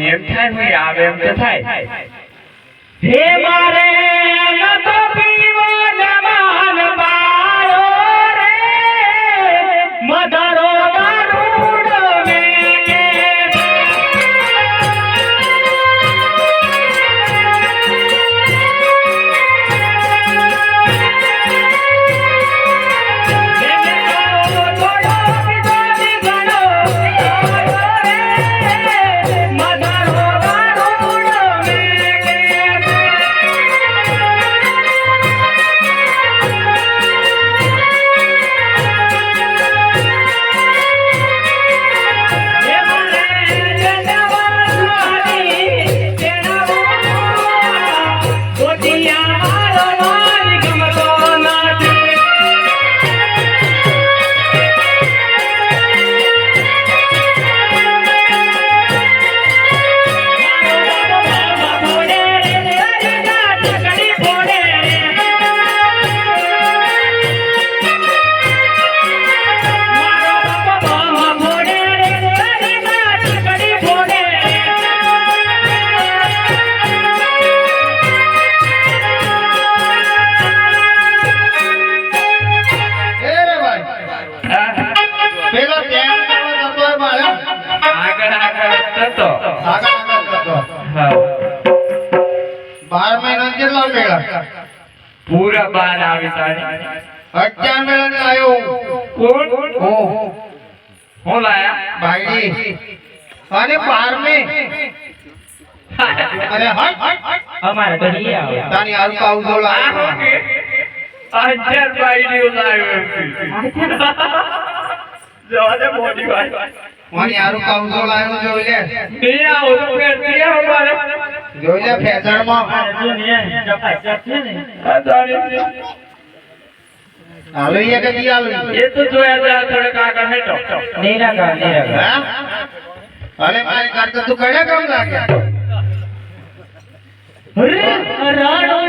એમ થાય આવે એમ તો થાય. હે મારે ન મેળા કેટલા મેળા? પૂરા બાર આવી તારી અગિયાર મેળા આવ્યો કોણ? હું લાયા? ભાઈ. અને બારમે. અરે હટ. અમારે તો નહીં આવે. તાની હાલકા ઉધો આ લાવ્યો હું કે અજર ભાઈ ની લાવ્યો જવા દે મોટી ભાઈ. હલકા ઉધો લાવ્યો જોઈ લે આવો તો ફેર નહીં આવો મારે જોઈ લે ફેશનમાં જો ને જબરજસ્ત છે ને આ તારી હાલો એ કે દી હાલો. એ તો જોયા તા થોડે કાકા હેઠો. નિરાકાર નિરાકાર. હા? અરે મારી કરતા તું કયા કામ લાગે. રાણો જોની